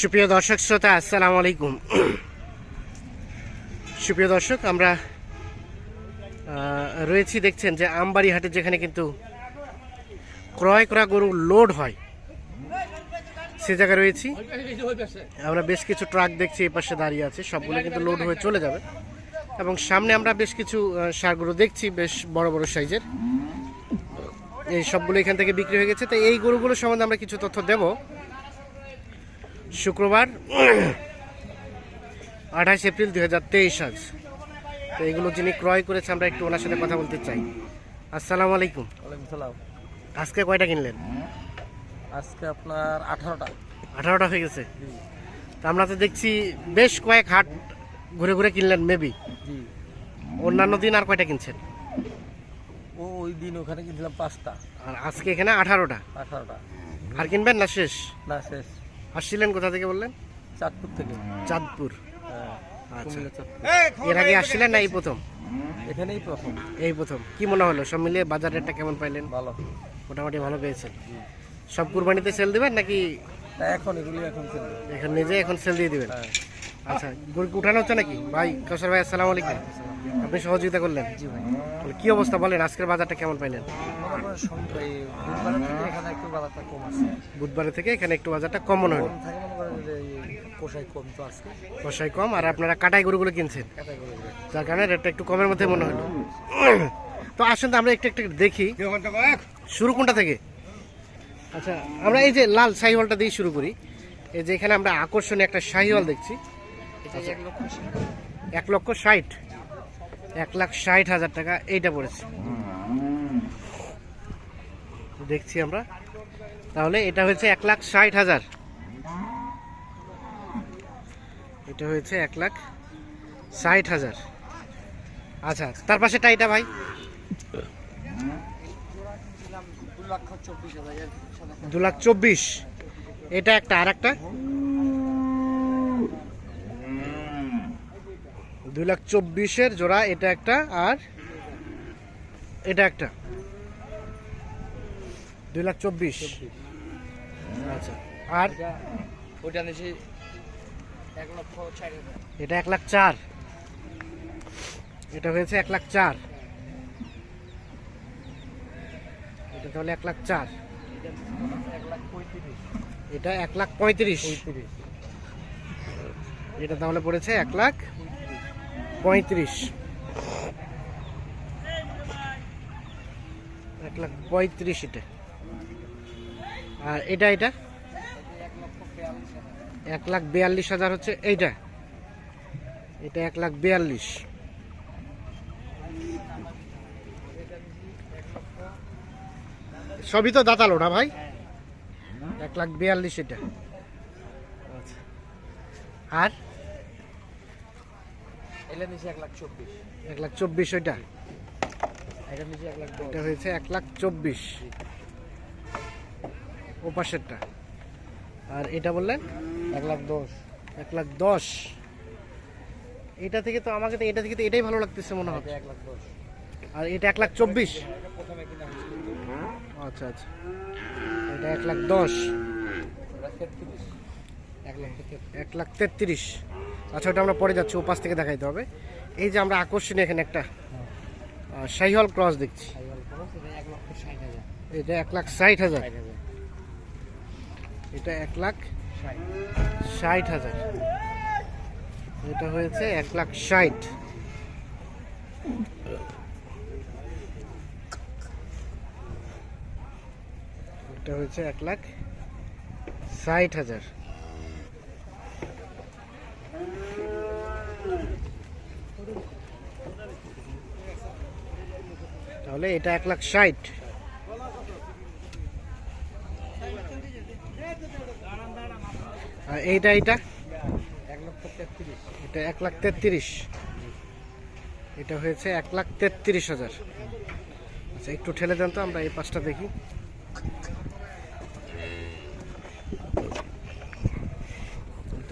সুপ্রিয় দর্শক শ্রোতা, আসসালামু আলাইকুম। সুপ্রিয় দর্শক, আমরা রয়েছি দেখছেন যে আমবাড়ি হাটে যেখানে কিন্তু ক্রয় করা গরু লোড হয়। সে জায়গায় রয়েছি। আমরা বেশ কিছু ট্রাক দেখছি, এই পাশে দাঁড়িয়ে আছে। সবগুলো কিন্তু লোড হয়ে চলে যাবে। এবং সামনে আমরা বেশ কিছু গরু দেখছি, বেশ বড় বড় সাইজের। এই সবগুলো এখান থেকে বিক্রি হয়ে গেছে। তো এই গরুগুলো সম্বন্ধে আমরা কিছু তথ্য দেব। শুক্রবার আঠাশ এপ্রিল দু হাজার তেইশ আজ। তো এগুলো যিনি ক্রয় করেছে আমরা একটু ওনার সাথে কথা বলতে চাই। আসসালামু আলাইকুম। সালাম। আজকে কয়টা কিনলেন? আজকে আপনার আঠারোটা। আঠারোটা হয়ে গেছে। তা আমরা তো দেখছি বেশ কয়েক হাট ঘুরে ঘুরে কিনলেন মেবি জি। অন্যান্য দিন আর কয়টা কিনছেন? ও ওই দিন ওখানে কিনছিলাম পাঁচটা। আর আজকে এখানে আঠারোটা। আঠারোটা। আর কিনবেন না শেষ? না শেষ। আসছিলেন কোথা থেকে বললেন? চাঁদপুর থেকে। চাঁদপুর। হ্যাঁ, আচ্ছা। এর আগে আসছিলেন না এই প্রথম? এখানেই প্রথম। এই প্রথম। কি মনে হলো? সব মিলিয়ে বাজার রেটটা কেমন পাইলেন? ভালো। মোটামুটি ভালো পেয়েছেন। সব কুরবানিতে সেল দেবেন নাকি এখন এগুলি এখন সেল এখন নিজে এখন সেল দিয়ে দেবেন? হ্যাঁ। আচ্ছা গরু কি উঠানো হচ্ছে নাকি? ভাই আলাইকুম। আপনি সহযোগিতা করলেন। জি ভাই অবস্থা বলেন? আজকের বাজারটা কেমন পাইলেন? থেকে এখানে একটু বাজারটা কম মনে হলো কম, আর আপনারা কাটাই গরুগুলো কিনছেন। যার কারণে রেটটা একটু কমের মধ্যে মনে হলো। তো আসুন তো আমরা একটু একটু দেখি। শুরু কোনটা থেকে? আচ্ছা আমরা এই যে লাল শাহিওয়ালটা দিয়ে শুরু করি। এই যে এখানে আমরা আকর্ষণীয় একটা শাহিওয়াল দেখছি। এক লক্ষ ষাট। এক লাখ ষাট হাজার টাকা এইটা পড়েছে। দেখছি আমরা। তাহলে এটা হয়েছে এক লাখ ষাট হাজার। এটা হয়েছে এক লাখ ষাট হাজার। আচ্ছা তার পাশে টাইটা ভাই? দু লাখ চব্বিশ এটা একটা আর একটা দুই লাখ চব্বিশের জোড়া এটা একটা আর এটা একটা। দুই লাখ চব্বিশ। আচ্ছা আর ওইটা নিয়েছি এটা এক লাখ চার। এটা হয়েছে এক লাখ চার। এটা তাহলে এক লাখ চার। এটা এক লাখ পঁয়ত্রিশ। এটা তাহলে পড়েছে এক লাখ পঁয়ত্রিশ। এক লাখ পঁয়ত্রিশ এটা। আর এটা এটা? এক লাখ বিয়াল্লিশ হাজার হচ্ছে এইটা। এটা এক লাখ বিয়াল্লিশ। সবই তো দাঁতালো না ভাই? এক লাখ বিয়াল্লিশ এটা। আচ্ছা। আর? এটা এক লাখ চব্বিশ এক লাখ চব্বিশ ওইটা এটা এক লাখ এটা হয়েছে এক লাখ চব্বিশ ও পাশেরটা আর এটা বললেন এক লাখ দশ এক লাখ দশ এটা থেকে তো আমাকে তো এটা থেকে তো এটাই ভালো লাগতেছে মনে হয় এটা এক লাখ দশ আর এটা এক লাখ চব্বিশ আচ্ছা আচ্ছা এটা এক লাখ দশ এক লাখ তেত্রিশ। আচ্ছা ওটা আমরা পরে যাচ্ছি ওপাশ পাশ থেকে দেখাইতে হবে। এই যে আমরা আকর্ষণীয় এখানে একটা আহ, শাহিওয়াল ক্রস দেখছি। এটা এক লাখ ষাট হাজার। এটা এক লাখ ষাট হাজার। এটা হয়েছে এক লাখ ষাট। এটা হয়েছে এক লাখ ষাট হাজার। তাহলে এটা এক লাখ ষাট। আর এইটা এইটা? এটা এক লাখ তেত্রিশ। এটা হয়েছে এক লাখ তেত্রিশ হাজার। আচ্ছা একটু ঠেলে দেন তো, আমরা এই পাঁচটা দেখি।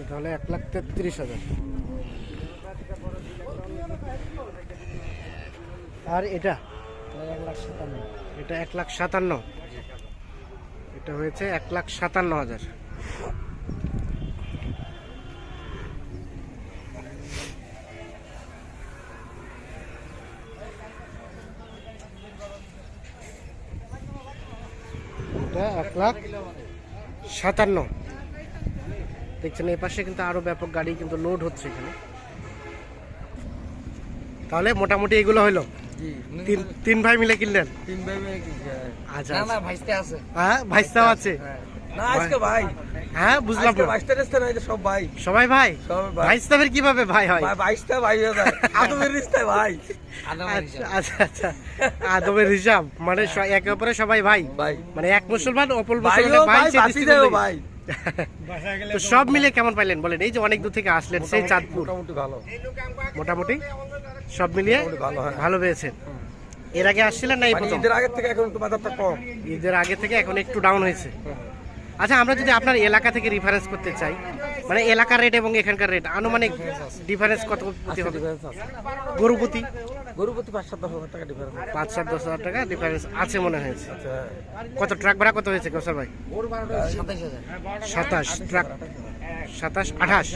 তাহলে এক লাখ তেত্রিশ হাজার। আর এটা? এটা এক লাখ সাতান্ন। এটা হয়েছে এক লাখ সাতান্ন হাজার। এটা এক লাখ সাতান্ন। দেখছেন এই পাশে কিন্তু আরও ব্যাপক গাড়ি কিন্তু লোড হচ্ছে এখানে। তাহলে মোটামুটি এগুলো হলো তিন তিন ভাই মিলে কিনলেন? তিন ভাই মেয়ে আচ্ছা না আচ্ছা। না ভাইস্তে আছে। হ্যাঁ ভাইস্তাও আছে? না আজকে ভাই হ্যাঁ বুঝলাম আজকে না। বাইশটা রেস্তা নাই সব ভাই। সবাই ভাই? ভাই। কীভাবে ভাই হয়? ভাই বাইশটা ভাই হয়ে যায়। আদমের ভাই। আচ্ছা আচ্ছা আদমের হিসাব। মানে একে অপরে সবাই ভাই। ভাই। মানে এক মুসলমান অপর ভাইও মুসলমানের ভাই ভাই। তো সব মিলে কেমন পাইলেন? বলেন এই যে অনেক দূর থেকে আসলেন সেই চাঁদপুর। মোটামুটি মোটামুটি? সব মিলিয়ে ভালো, হ্যাঁ। ভালো পেয়েছেন। এর আগে আসছিলেন না এই মানে প্রথম? ঈদের আগে থেকে এখন একটু বাজারটা কম। ঈদের আগে থেকে এখন একটু ডাউন হয়েছে। আচ্ছা আমরা যদি আপনার এলাকা থেকে রেফারেন্স করতে চাই মানে এলাকার রেট এবং এখানকার রেট আনুমানিক ডিফারেন্স কত প্রতি হবে? গরুপতি গরুপতি পাঁচ সাত দশ হাজার টাকা ডিফারেন্স পাঁচ সাত দশ হাজার টাকা ডিফারেন্স আছে মনে হয়েছে আচ্ছা। কত ট্রাক ভাড়া কত হয়েছে কৌশল ভাই? সাতাশ হাজার। সাতাশ ট্রাক সাতাশ আঠাশ।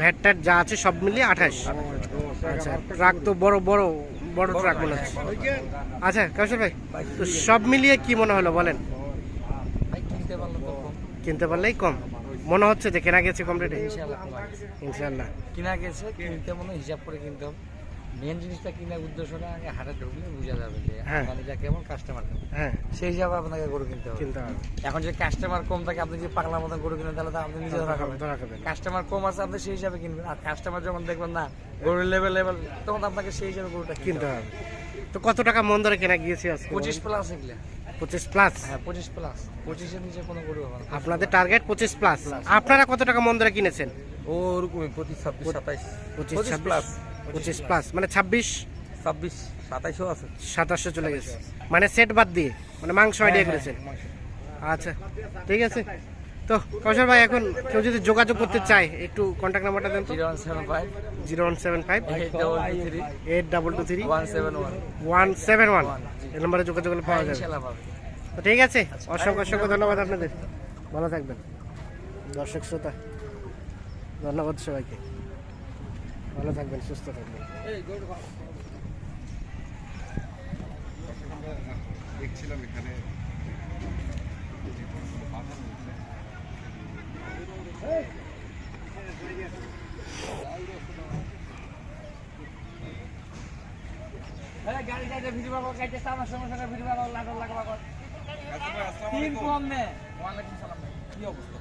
ভ্যাট ট্যাট যা আছে সব মিলিয়ে আঠাশ। আচ্ছা ট্রাক তো বড় বড় বড় ট্রাক মনে হচ্ছে। আচ্ছা কৌশল ভাই তো সব মিলিয়ে কি মনে হলো বলেন ভাই কিনতে পারলে তো কম কিনতে পারলেই কম। মনে হচ্ছে যে কেনা গেছে কম রেটে ইনশাআল্লাহ কম আছে। ইনশাল্লাহ কিনা গেছে কিনতে মনে হিসাব করে কিনতে হবে। মেন জিনিসটা কিনার উদ্দেশ্যটা আগে হাটে ঢুকলে বোঝা যাবে যে হ্যাঁ। কেমন কাস্টমার হ্যাঁ। সেই হিসাবে আপনাকে গরু কিনতে হবে। কিনতে হবে। এখন যদি কাস্টমার কম থাকে আপনি যদি মতন গরু কিনেন তাহলে তো আপনি নিজে ধরা খাবেন। কাস্টমার কম আছে আপনি সেই হিসাবে কিনবেন। আর কাস্টমার যখন দেখবেন না গরুর লেভেল লেভেল তখন আপনাকে সেই হিসাবে গরুটা কিনতে হবে। তো কত টাকা মন ধরে কেনা গিয়েছে পঁচিশ প্লাস এগুলো। পঁচিশ প্লাস হ্যাঁ পঁচিশ প্লাস পঁচিশের নিচে কোনো গরু হবে না। আপনাদের টার্গেট পঁচিশ প্লাস আপনারা কত টাকা মন ধরে কিনেছেন? ওরকমই পঁচিশ ছাব্বিশ সাতাইশ। পঁচিশ পঁচিশ প্লাস পঁচিশ প্লাস মানে ছাব্বিশ? ছাব্বিশ সাতাইশও আছে। সাতাশও চলে গেছে। মানে সেট বাদ দিয়ে মানে মাংস আইডিয়া করেছেন। আচ্ছা ঠিক আছে। তো কৌশল ভাই এখন কেউ যদি যোগাযোগ করতে চায় একটু কন্ট্যাক্ট নাম্বারটা দেন zero one seven five. Zero one seven five. Eight double two three. Eight double two three. One seven one. One seven one. এই নম্বরে যোগাযোগ করলে পাওয়া যাবে। তো ঠিক আছে অসংখ্য অসংখ্য ধন্যবাদ আপনাদের। ভালো থাকবেন। দর্শক শ্রোতা ধন্যবাদ সবাইকে। ভালো থাকবেন সুস্থ থাকবেন। দেখছিলাম এখানে। গাড়ি গাড়ি ভিডিও বাবা গাড়ি আমার সমস্যা ভিডিও বাবা লাগা লাগা তিন কম নে। ওয়ালাইকুম সালাম কি অবস্থা?